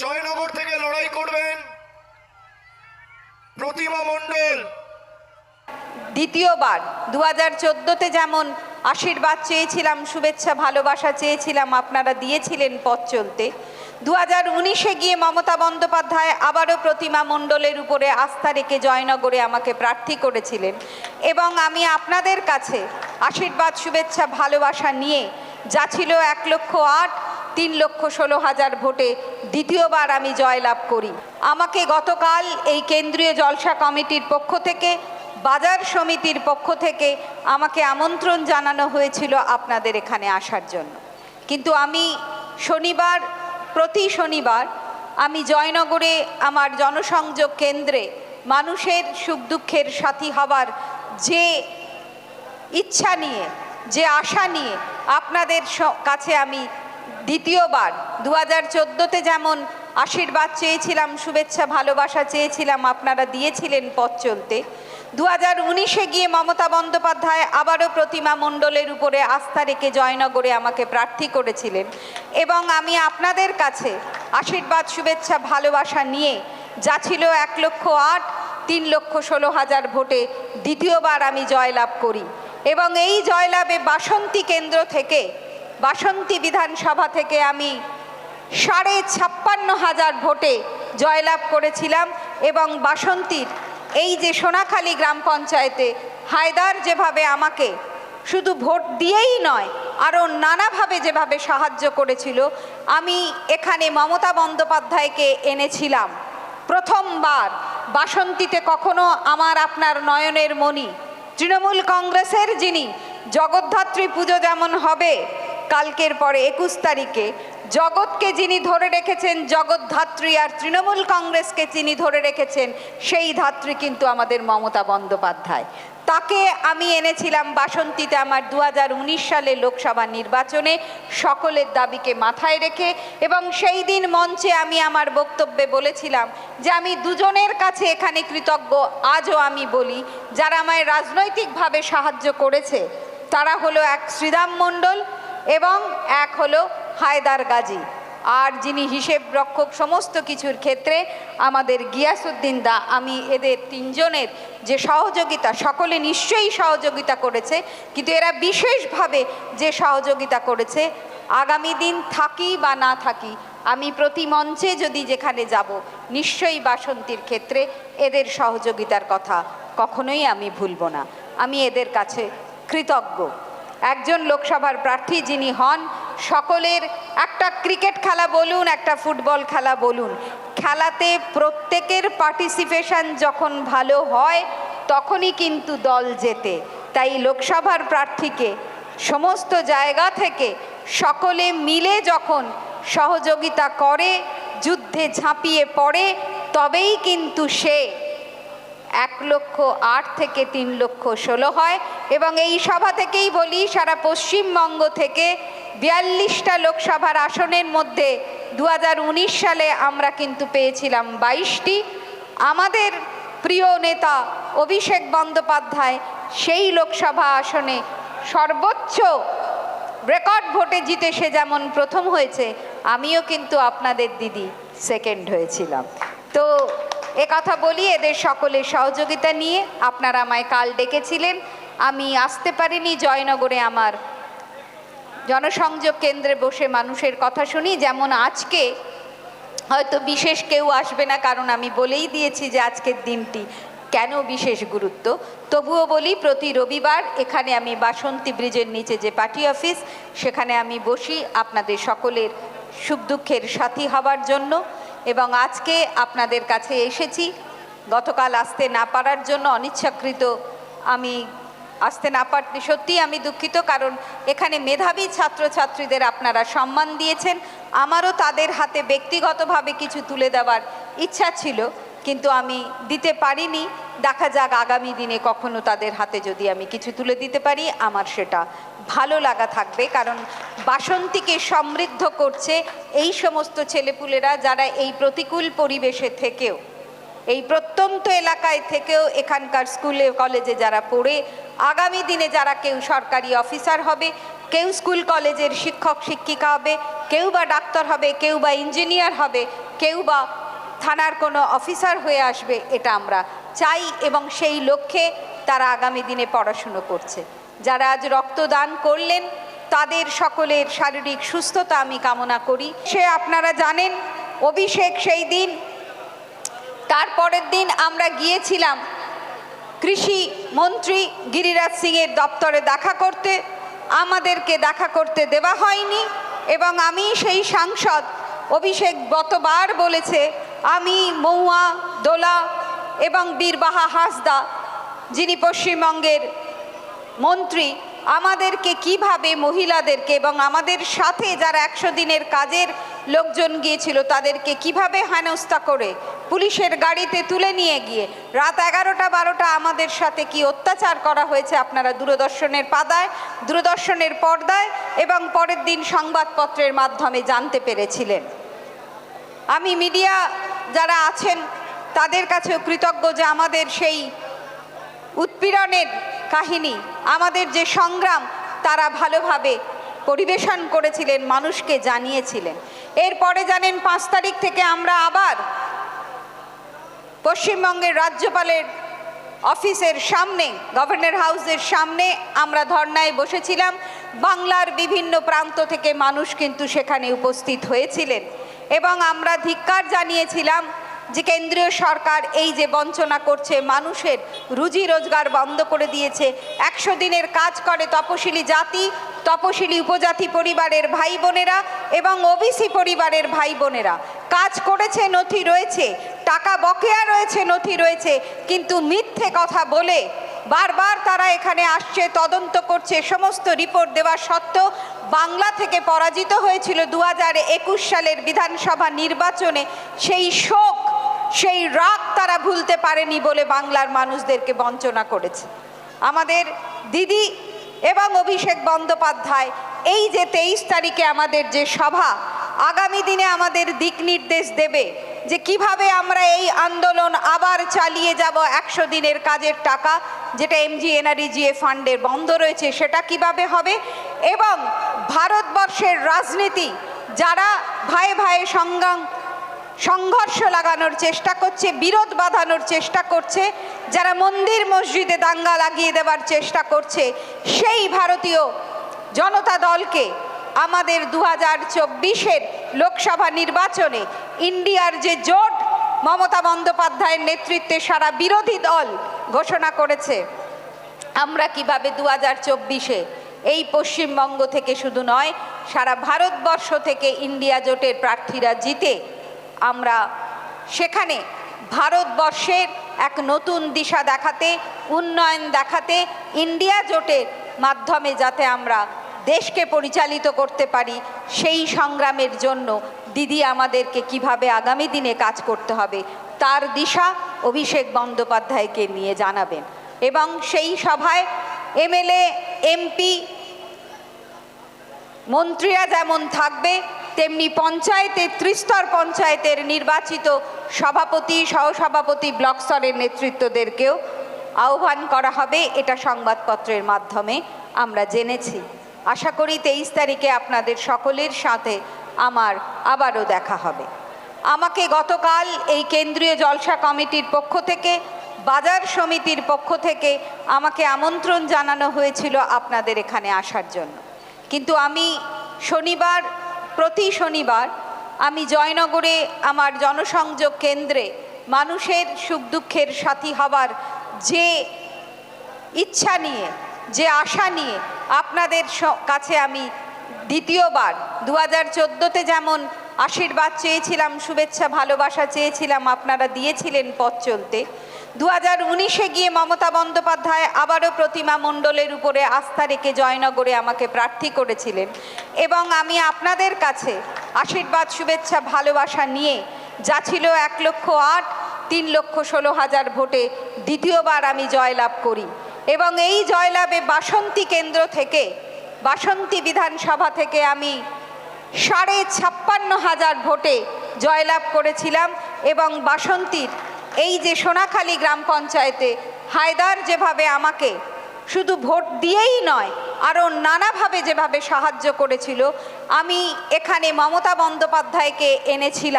জয়নগর থেকে লড়াই করবেন প্রতিমা মণ্ডল। দ্বিতীয়বার দু হাজার চোদ্দোতে যেমন আশীর্বাদ চেয়েছিলাম, শুভেচ্ছা, ভালোবাসা চেয়েছিলাম, আপনারা দিয়েছিলেন পথ চলতে। দু হাজার উনিশে গিয়ে মমতা বন্দ্যোপাধ্যায় আবারও প্রতিমা মণ্ডলের উপরে আস্থা রেখে জয়নগরে আমাকে প্রার্থী করেছিলেন। এবং আমি আপনাদের কাছে আশীর্বাদ, শুভেচ্ছা, ভালোবাসা নিয়ে যা ছিল এক লক্ষ আট তিন লক্ষ ষোলো হাজার ভোটে দ্বিতীয়বার আমি জয়লাভ করি। আমাকে গতকাল এই কেন্দ্রীয় জলসা কমিটির পক্ষ থেকে, বাজার সমিতির পক্ষ থেকে আমাকে আমন্ত্রণ জানানো হয়েছিল আপনাদের এখানে আসার জন্য। কিন্তু আমি শনিবার, প্রতি শনিবার আমি জয়নগরে আমার জনসংযোগ কেন্দ্রে মানুষের সুখ দুঃখের সাথী হবার যে ইচ্ছা নিয়ে, যে আশা নিয়ে আপনাদের কাছে আমি দ্বিতীয়বার দু হাজার চোদ্দোতে যেমন আশীর্বাদ চেয়েছিলাম, শুভেচ্ছা, ভালোবাসা চেয়েছিলাম, আপনারা দিয়েছিলেন পথ চলতে দু হাজার উনিশে গিয়ে মমতা বন্দ্যোপাধ্যায় আবারও প্রতিমা মণ্ডলের উপরে আস্থা রেখে জয়নগরে আমাকে প্রার্থী করেছিলেন এবং আমি আপনাদের কাছে আশীর্বাদ, শুভেচ্ছা, ভালোবাসা নিয়ে যা ছিল এক লক্ষ আট, তিন লক্ষ ষোলো হাজার ভোটে দ্বিতীয়বার আমি জয়লাভ করি এবং এই জয়লাভে বাসন্তী কেন্দ্র থেকে বাসন্তী বিধানসভা থেকে আমি সাড়ে ছাপ্পান্ন হাজার ভোটে জয়লাভ করেছিলাম এবং বাসন্তীর এই যে সোনাখালী গ্রাম পঞ্চায়েতে হায়দার যেভাবে আমাকে শুধু ভোট দিয়েই নয়, আরও নানাভাবে যেভাবে সাহায্য করেছিল, আমি এখানে মমতা বন্দ্যোপাধ্যায়কে এনেছিলাম। প্রথমবার বাসন্তীতে কখনো আমার আপনার নয়নের মণি, তৃণমূল কংগ্রেসের যিনি জগদ্ধাত্রী পুজো যেমন হবে কালকের পরে একুশ তারিখে জগৎকে যিনি ধরে রেখেছেন জগদ্ধাত্রী আর তৃণমূল কংগ্রেসকে যিনি ধরে রেখেছেন, সেই ধাত্রী কিন্তু আমাদের মমতা বন্দ্যোপাধ্যায়। তাকে আমি এনেছিলাম বাসন্তীতে আমার দু হাজার উনিশ সালে লোকসভা নির্বাচনে, সকলের দাবিকে মাথায় রেখে এবং সেই দিন মঞ্চে আমি আমার বক্তব্যে বলেছিলাম যে আমি দুজনের কাছে এখানে কৃতজ্ঞ, আজও আমি বলি, যারা আমায় রাজনৈতিকভাবে সাহায্য করেছে, তারা হলো এক শ্রীরাম মণ্ডল এবং এক হলো হায়দার গাজী। আর যিনি হিসেব রক্ষক সমস্ত কিছুর ক্ষেত্রে আমাদের গিয়াসুদ্দিন দা, আমি এদের তিনজনের যে সহযোগিতা, সকলে নিশ্চয়ই সহযোগিতা করেছে, কিন্তু এরা বিশেষভাবে যে সহযোগিতা করেছে, আগামী দিন থাকি বা না থাকি, আমি প্রতি মঞ্চে যদি যেখানে যাব, নিশ্চয়ই বাসন্তীর ক্ষেত্রে এদের সহযোগিতার কথা কখনোই আমি ভুলব না। আমি এদের কাছে কৃতজ্ঞ। একজন লোকসভার প্রার্থী যিনি হন, সকলের একটা ক্রিকেট খেলা বলুন, একটা ফুটবল খেলা বলুন। খেলাতে প্রত্যেকের পার্টিসিপেশন যখন ভালো হয়, তখনই কিন্তু দল জেতে। তাই লোকসভার প্রার্থীকে সমস্ত জায়গা থেকে সকলে মিলে যখন সহযোগিতা করে, যুদ্ধে ঝাঁপিয়ে পড়ে, তবেই কিন্তু সে এক লক্ষ আট থেকে তিন লক্ষ ষোলো হয় এবং এই সভা থেকেই বলি, সারা পশ্চিমবঙ্গ থেকে বিয়াল্লিশটা লোকসভার আসনের মধ্যে দু হাজার উনিশ সালে আমরা কিন্তু পেয়েছিলাম বাইশটি। আমাদের প্রিয় নেতা অভিষেক বন্দ্যোপাধ্যায় সেই লোকসভা আসনে সর্বোচ্চ রেকর্ড ভোটে জিতে সে যেমন প্রথম হয়েছে, আমিও কিন্তু আপনাদের দিদি সেকেন্ড হয়েছিলাম। তো এ কথা বলি, এদের সকলের সহযোগিতা নিয়ে আপনারা আমায় কাল ডেকেছিলেন। আমি আসতে পারিনি, জয়নগরে আমার জনসংযোগ কেন্দ্রে বসে মানুষের কথা শুনি। যেমন আজকে হয়তো বিশেষ কেউ আসবে না, কারণ আমি বলেই দিয়েছি যে আজকের দিনটি কেন বিশেষ গুরুত্ব। তবুও বলি, প্রতি রবিবার এখানে আমি বাসন্তী ব্রিজের নিচে যে পার্টি অফিস, সেখানে আমি বসি আপনাদের সকলের সুখ দুঃখের সাথী হবার জন্য। এবং আজকে আপনাদের কাছে এসেছি। গতকাল আসতে না পারার জন্য অনিচ্ছাকৃত। আমি আসতে না পারতে সত্যিই আমি দুঃখিত, কারণ এখানে মেধাবী ছাত্রছাত্রীদের আপনারা সম্মান দিয়েছেন। আমারও তাদের হাতে ব্যক্তিগতভাবে কিছু তুলে দেওয়ার ইচ্ছা ছিল, কিন্তু আমি দিতে পারিনি। দেখা যাক আগামী দিনে কখনো তাদের হাতে যদি আমি কিছু তুলে দিতে পারি, আমার সেটা ভালো লাগা থাকবে, কারণ বাসন্তীকে সমৃদ্ধ করছে এই সমস্ত ছেলেপুলেরা যারা এই প্রতিকূল পরিবেশে থেকেও, এই প্রত্যন্ত এলাকায় থেকেও এখানকার স্কুলে, কলেজে যারা পড়ে, আগামী দিনে যারা কেউ সরকারি অফিসার হবে, কেউ স্কুল কলেজের শিক্ষক শিক্ষিকা হবে, কেউ বা ডাক্তার হবে, কেউ বা ইঞ্জিনিয়ার হবে, কেউ বা থানার কোনো অফিসার হয়ে আসবে, এটা আমরা চাই এবং সেই লক্ষ্যে তারা আগামী দিনে পড়াশুনো করছে। যারা আজ রক্তদান করলেন, তাদের সকলের শারীরিক সুস্থতা আমি কামনা করি। সে আপনারা জানেন, অভিষেক সেই দিন তারপরের দিন আমরা গিয়েছিলাম কৃষি মন্ত্রী গিরিরাজ সিংয়ের দপ্তরে দেখা করতে। আমাদেরকে দেখা করতে দেওয়া হয়নি এবং আমি সেই সাংসদ অভিষেক গতবার বলেছে, আমি মৌয়া দোলা এবং বীরবাহা হাসদা, যিনি পশ্চিমবঙ্গের মন্ত্রী, আমাদেরকে কীভাবে মহিলাদেরকে এবং আমাদের সাথে যারা একশো দিনের কাজের লোকজন গিয়েছিল, তাদেরকে কীভাবে হেনস্থা করে পুলিশের গাড়িতে তুলে নিয়ে গিয়ে রাত এগারোটা, বারোটা আমাদের সাথে কি অত্যাচার করা হয়েছে আপনারা দূরদর্শনের পাদায় দূরদর্শনের পর্দায় এবং পরের দিন সংবাদপত্রের মাধ্যমে জানতে পেরেছিলেন। আমি মিডিয়া যারা আছেন, তাদের কাছেও কৃতজ্ঞ যে আমাদের সেই উৎপীড়নের কাহিনী, আমাদের যে সংগ্রাম, তারা ভালোভাবে পরিবেশন করেছিলেন, মানুষকে জানিয়েছিলেন। এরপরে জানেন, পাঁচ তারিখ থেকে আমরা আবার পশ্চিমবঙ্গের রাজ্যপালের অফিসের সামনে, গভর্নর হাউসের সামনে আমরা ধর্নায় বসেছিলাম। বাংলার বিভিন্ন প্রান্ত থেকে মানুষ কিন্তু সেখানে উপস্থিত হয়েছিলেন। এবং আমরা ধিক্কার জানিয়েছিলাম যে কেন্দ্রীয় সরকার এই যে বঞ্চনা করছে, মানুষের রুজি রোজগার বন্ধ করে দিয়েছে, একশো দিনের কাজ করে তপশিলি জাতি, তপশিলি উপজাতি পরিবারের ভাই বোনেরা এবং ওবিসি পরিবারের ভাই বোনেরা। কাজ করেছে, নথি রয়েছে, টাকা বকেয়া রয়েছে, নথি রয়েছে, কিন্তু মিথ্যে কথা বলে বারবার তারা এখানে আসছে, তদন্ত করছে, সমস্ত রিপোর্ট দেওয়া সত্ত্বেও বাংলা থেকে পরাজিত হয়েছিল দু সালের বিধানসভা নির্বাচনে সেই শোক সেই রাগ তারা ভুলতে পারেনি বলে বাংলার মানুষদেরকে বঞ্চনা করেছে। আমাদের দিদি এবং অভিষেক বন্দ্যোপাধ্যায়, এই যে তেইশ তারিখে আমাদের যে সভা, আগামী দিনে আমাদের দিক নির্দেশ দেবে যে কীভাবে আমরা এই আন্দোলন আবার চালিয়ে যাব একশো দিনের কাজের টাকা, যেটা এমজি এনআরইজিএ ফান্ডের বন্ধ রয়েছে, সেটা কীভাবে হবে? এবং ভারতবর্ষের রাজনীতি, যারা ভাই ভাই সংগ্রাম সংঘর্ষ লাগানোর চেষ্টা করছে, বিরোধ বাঁধানোর চেষ্টা করছে, যারা মন্দির মসজিদে দাঙ্গা লাগিয়ে দেওয়ার চেষ্টা করছে, সেই ভারতীয় জনতা দলকে আমাদের দু হাজার চব্বিশের লোকসভা নির্বাচনে ইন্ডিয়ার যে জোট, মমতা বন্দ্যোপাধ্যায়ের নেতৃত্বে সারা বিরোধী দল ঘোষণা করেছে। আমরা কীভাবে দু হাজার চব্বিশে এই পশ্চিমবঙ্গ থেকে শুধু নয়, সারা ভারতবর্ষ থেকে ইন্ডিয়া জোটের প্রার্থীরা জিতে আমরা সেখানে ভারতবর্ষের এক নতুন দিশা দেখাতে, উন্নয়ন দেখাতে, ইন্ডিয়া জোটের মাধ্যমে যাতে আমরা দেশকে পরিচালিত করতে পারি, সেই সংগ্রামের জন্য দিদি আমাদেরকে কীভাবে আগামী দিনে কাজ করতে হবে, তার দিশা অভিষেক বন্দ্যোপাধ্যায়কে নিয়ে জানাবেন। এবং সেই সভায় এমএলএ, এমপি, মন্ত্রীরা যেমন থাকবে তেমনি পঞ্চায়েতের ত্রিস্তর পঞ্চায়েতের নির্বাচিত সভাপতি, সহসভাপতি ব্লক স্তরের নেতৃত্বদেরকেও আহ্বান করা হবে এটা সংবাদপত্রের মাধ্যমে আমরা জেনেছি। আশা করি তেইশ তারিখে আপনাদের সকলের সাথে আমার আবারও দেখা হবে। আমাকে গতকাল এই কেন্দ্রীয় জলসা কমিটির পক্ষ থেকে, বাজার সমিতির পক্ষ থেকে আমাকে আমন্ত্রণ জানানো হয়েছিল আপনাদের এখানে আসার জন্য। কিন্তু আমি শনিবার প্রতি শনিবার আমি জয়নগরে আমার জনসংযোগ কেন্দ্রে মানুষের সুখ দুঃখের সাথী হবার যে ইচ্ছা নিয়ে, যে আশা নিয়ে আপনাদের কাছে আমি দ্বিতীয়বার দু হাজার চোদ্দোতে যেমন আশীর্বাদ চেয়েছিলাম, শুভেচ্ছা, ভালোবাসা চেয়েছিলাম, আপনারা দিয়েছিলেন পথ চলতে দু হাজার উনিশে গিয়ে মমতা বন্দ্যোপাধ্যায় আবারও প্রতিমা মণ্ডলের উপরে আস্থা রেখে জয়নগরে আমাকে প্রার্থী করেছিলেন। এবং আমি আপনাদের কাছে আশীর্বাদ, শুভেচ্ছা, ভালোবাসা নিয়ে যা ছিল এক লক্ষ আট, তিন লক্ষ ষোলো হাজার ভোটে দ্বিতীয়বার আমি জয়লাভ করি। এবং এই জয়লাভে বাসন্তী কেন্দ্র থেকে, বাসন্তী বিধানসভা থেকে আমি সাড়ে ছাপ্পান্ন হাজার ভোটে জয়লাভ করেছিলাম এবং বাসন্তীর এই যে সোনাখালী গ্রাম পঞ্চায়েতে হায়দার যেভাবে আমাকে শুধু ভোট দিয়েই নয়, আরও নানাভাবে যেভাবে সাহায্য করেছিল, আমি এখানে মমতা বন্দ্যোপাধ্যায়কে এনেছিলাম।